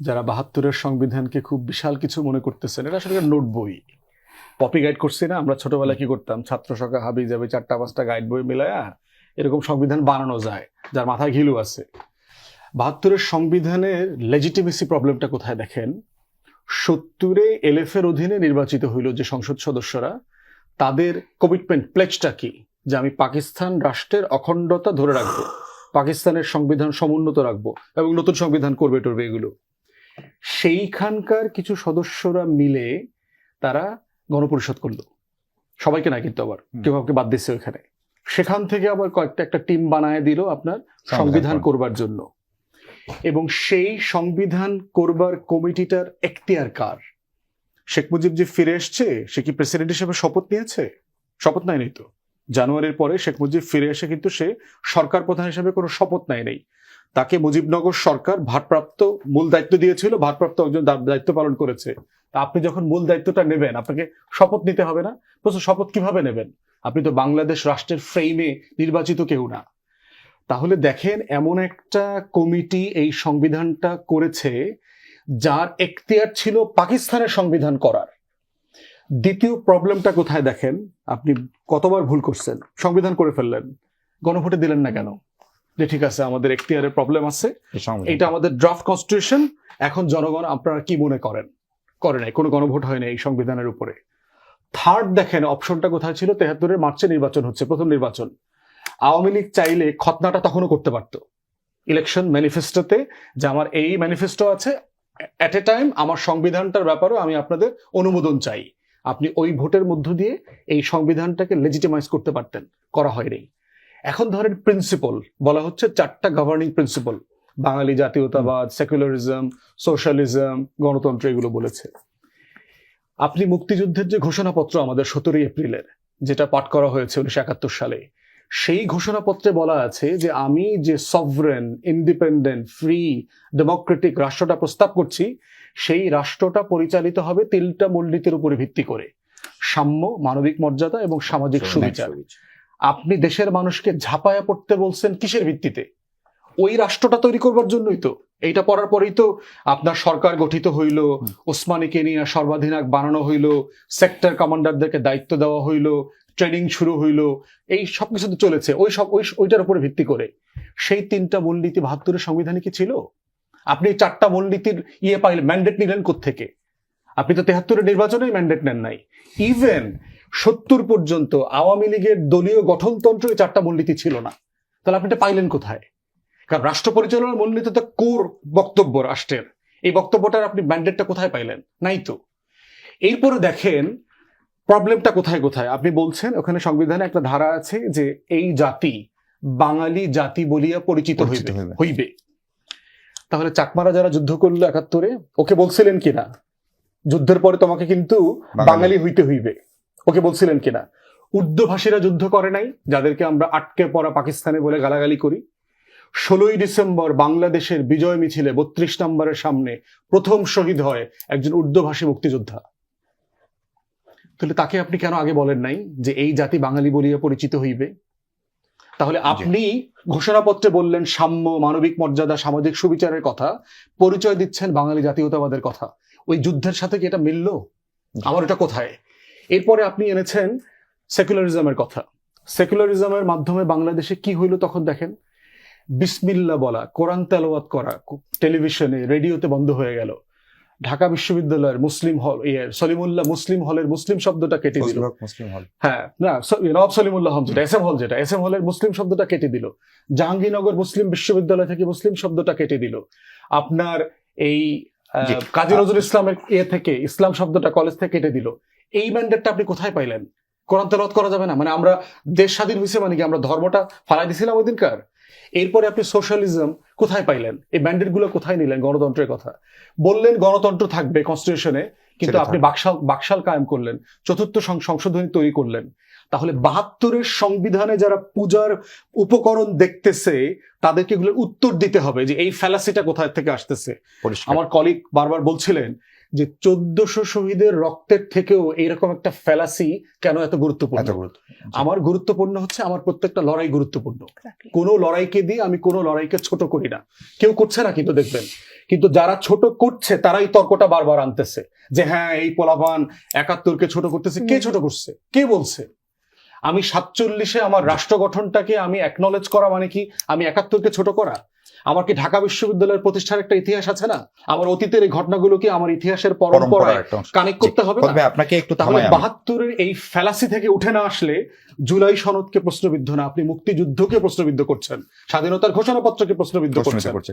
যারা বাহাত্তরের সংবিধানকে খুব বিশাল কিছু মনে করতেছেন এটা আসলে নোট বই। পপি গাইড করছি না, আমরা ছোটবেলায় কি করতাম? ছাত্র সকা হাবি যাবে, চারটা, পাঁচটা গাইড বই মিলায়া এরকম সংবিধান বানানো যায়, যার মাথায় ঘিলু আছে। বাহাত্তরের সংবিধানের লেজিটিমেসি প্রবলেমটা কোথায় দেখেন? সত্তরে এলএফ এর অধীনে নির্বাচিত হইল যে সংসদ সদস্যরা, তাদের কমিটমেন্ট প্লেজটা কি? যে আমি পাকিস্তান রাষ্ট্রের অখণ্ডতা ধরে রাখব, পাকিস্তানের সংবিধান সমুন্নত রাখব, এবং নতুন সংবিধান করবে টরবে এগুলো। সেইখানকার কিছু সদস্যরা মিলে তারা গণপরিষদ করল। সবাইকে না কিন্তু আবার কেউ কাউকে বাদ দিচ্ছে ওইখানে। সেখান থেকে আবার কয়েকটা একটা টিম বানায় দিল আপনার সংবিধান করবার জন্য। এবং সেই সংবিধান করবার কমিটিটার এখতিয়ার কার? শেখ মুজিব যে ফিরে এসছে সে কি প্রেসিডেন্ট হিসেবে শপথ নিয়েছে? শপথ নেয়নি তো? জানুয়ারির পরে শেখ মুজিব ফিরে এসে কিন্তু সে সরকার প্রধান হিসেবে কোনো শপথ নেয় নেই। তাকে মুজিবনগর সরকার ভারপ্রাপ্ত মূল দায়িত্ব দিয়েছিল, ভারপ্রাপ্ত একজন দায়িত্ব পালন করেছে। তা আপনি যখন মূল দায়িত্বটা নেবেন, আপনাকে শপথ নিতে হবে না? প্রশ্ন, শপথ কীভাবে নেবেন? আপনি তো বাংলাদেশ রাষ্ট্রের ফ্রেমে নির্বাচিত কেউ না। তাহলে দেখেন, এমন একটা কমিটি এই সংবিধানটা করেছে, যার এখতিয়ার ছিল পাকিস্তানের সংবিধান করার। দ্বিতীয় প্রবলেমটা কোথায় দেখেন? আপনি কতবার ভুল করছেন? সংবিধান করে ফেললেন। গণভোটে দিলেন না কেন? যে ঠিক আছে আমাদের এখতিয়ারের প্রবলেম আছে। এটা আমাদের ড্রাফট কনস্টিটিউশন এখন জনগণ আপনারা কি মনে করেন? করে নাই কোনো গণভোট হয় না এই সংবিধানের উপরে। থার্ড দেখেন অপশনটা কোথায় ছিল? তেহাত্তরের মার্চে নির্বাচন হচ্ছে প্রথম নির্বাচন। আওয়ামী লীগ চাইলে খতনাটা তখনও করতে পারত। ইলেকশন ম্যানিফেস্টোতে যে আমার এই ম্যানিফেস্টো আছে অ্যাট এ টাইম আমার সংবিধানটার ব্যাপারেও আমি আপনাদের অনুমোদন চাই। আপনি ওই ভোটের মধ্য দিয়ে এই সংবিধানটাকে লেজিটিমাইজ করতে পারতেন করা হয়নি। এখন ধরেন প্রিন্সিপল বলা হচ্ছে চারটা গভর্নিং প্রিন্সিপল বাঙালি জাতীয়তাবাদ সেকুলারিজম সোশ্যালিজম গণতন্ত্র এগুলো বলেছে। আপনি মুক্তিযুদ্ধের যে ঘোষণাপত্র আমাদের সতেরোই এপ্রিলের যেটা পাঠ করা হয়েছে উনিশশো একাত্তর সালে সেই ঘোষণাপত্রে বলা আছে যে আমি যে সভরেন ইন্ডিপেন্ডেন্ট ফ্রি ডেমোক্রেটিক রাষ্ট্রটা প্রস্তাব করছি সেই রাষ্ট্রটা পরিচালিত হবে তিনটা মূলনীতির উপরে ভিত্তি করে। সাম্য মানবিক মর্যাদা এবং সামাজিক সুবিচার। আপনি দেশের মানুষকে ঝাঁপায়া পড়তে বলছেন কিসের ভিত্তিতে? ওই রাষ্ট্রটা তৈরি করবার জন্যই তো। এইটা পড়ার পরেই তো আপনার সরকার গঠিত হইল ওসমানীকে নিয়ে সর্বাধিনায়ক বানানো হইল সেক্টর কমান্ডারদেরকে দায়িত্ব দেওয়া হইল ট্রেনিং শুরু হইল এই সব কিছু তো চলেছে। ওই সব ওই ওইটার উপরে ভিত্তি করে। সেই তিনটা মূলনীতি বাহাত্তরের সংবিধানে কি ছিল? আপনি এই চারটা মূলনীতির ইয়ে পাইলেন ম্যান্ডেট নিলেন থেকে আপনি তো তেহাত্তরের নির্বাচনেই ম্যান্ডেট নেন নাই। ইভেন সত্তর পর্যন্ত আওয়ামী লীগের দলীয় গঠনতন্ত্র এই চারটা মূলনীতি ছিল না। তাহলে আপনি এটা পাইলেন কোথায়? কারণ রাষ্ট্র পরিচালনার মূলনীতি তো কোর বক্তব্য রাষ্ট্রের। এই বক্তব্যটার আপনি ম্যান্ডেটটা কোথায় পাইলেন? নাই তো। এরপরে দেখেন প্রবলেমটা কোথায় কোথায়? আপনি বলছেন ওখানে সংবিধানে একটা ধারা আছে যে এই জাতি বাঙালি জাতি বলিয়া পরিচিত হইবে। তাহলে চাকমারা যারা যুদ্ধ করল একাত্তরে ওকে বলছিলেন কিনা? যুদ্ধের পরে তোমাকে কিন্তু। বাঙালি হইতে হইবে। ওকে বলছিলেন কিনা? উর্দুভাষীরা যুদ্ধ করে নাই যাদেরকে আমরা আটকে পড়া পাকিস্তানে বলে গালাগালি করি। ষোলোই ডিসেম্বর বাংলাদেশের বিজয় মিছিলে বত্রিশ নম্বরের সামনে প্রথম শহীদ হয় একজন উর্দুভাষী মুক্তিযোদ্ধা। তাহলে তাকে আপনি কেন আগে বলেন নাই যে এই জাতি বাঙালি বলিয়া পরিচিত হইবে? তাহলে আপনি ঘোষণাপত্রে বললেন সাম্য মানবিক মর্যাদা সামাজিক সুবিচারের কথা পরিচয় দিচ্ছেন বাঙালি জাতীয়তাবাদের কথা। ওই যুদ্ধের সাথে কি এটা মিলল? আমার এটা কোথায়? এরপরে আপনি এনেছেন সেকুলারিজমের কথা। সেকুলারিজমের মাধ্যমে বাংলাদেশে কি হইল তখন দেখেন? বিসমিল্লা বলা কোরআন তেলাওয়াত করা টেলিভিশনে রেডিওতে বন্ধ হয়ে গেল। ঢাকা বিশ্ববিদ্যালয়ের মুসলিম হল ইয়ে সলিমুল্লাহ মুসলিম হলের মুসলিম শব্দটা কেটে দিল। মুসলিম হল। হ্যাঁ না স- নবাব সলিমুল্লাহ হল যেটা এস এম হল যেটা এস এম হলের মুসলিম শব্দটা কেটে দিল। জাহাঙ্গীরনগর মুসলিম বিশ্ববিদ্যালয় থেকে মুসলিম শব্দটা কেটে দিল। আপনার এই কাজী নজরুল ইসলামের ইয়ে থেকে ইসলাম শব্দটা কলেজ থেকে কেটে দিল। এই ম্যান্ডেটটা আপনি কোথায় পাইলেন? কোরআন তেলাওয়াত করা যাবে না? মানে আমরা দেশ স্বাধীন হয়েছে মানে কি আমরা ধর্মটা ফালাই দিছিলাম ওই দিনকার এরপরে আপনি সোশ্যালিজম কোথায় পাইলেন? এই ম্যান্ডেটগুলো কোথায় নিলেন গণতন্ত্রের কথা? বললেন গণতন্ত্র থাকবে কনস্টিটিউশনে কিন্তু আপনি বাকশাল বাকশাল কায়েম করলেন চতুর্থ সংশোধনী তৈরি করলেন। তাহলে বাহাত্তরের সংবিধানে যারা পূজার উপকরণ দেখতেছে তাদেরকে এগুলোর উত্তর দিতে হবে যে এই ফ্যালাসিটা কোথায় থেকে আসতেছে। আমার কলিগ বারবার বলছিলেন যে চোদ্দশো শহীদের রক্তের থেকেও এইরকম একটা ফ্যালাসি কেন এত গুরুত্বপূর্ণ? আমার গুরুত্বপূর্ণ হচ্ছে আমার প্রত্যেকটা লড়াই গুরুত্বপূর্ণ। কোনো লড়াইকে দিয়ে আমি কোনো লড়াইকে ছোট করি না। কেউ করছে না কিন্তু দেখবেন। কিন্তু যারা ছোট করছে তারাই তর্কটা বারবার আনতেছে যে হ্যাঁ এই পোলাপান একাত্তরকে ছোট করতেছে। কে ছোট করছে? কে বলছে? আমি সাতচল্লিশে আমার রাষ্ট্র গঠনটাকে আমি একনলেজ করা মানে কি? আমি একাত্তরকে ছোট করা? আমার কি ঢাকা বিশ্ববিদ্যালয়ের প্রতিষ্ঠার একটা ইতিহাস আছে না? আমার অতীতের এই ঘটনাগুলোকে আমার ইতিহাসের পরম্পরায় কানেক্ট করতে হবে আপনাকে একটু তাহলে বাহাত্তরের এই ফ্যালাসি থেকে উঠে না আসলে জুলাই সনদকে প্রশ্নবিদ্ধ না আপনি মুক্তিযুদ্ধকে প্রশ্নবিদ্ধ করছেন স্বাধীনতার ঘোষণাপত্রকে প্রশ্নবিদ্ধ করছেন। করছে।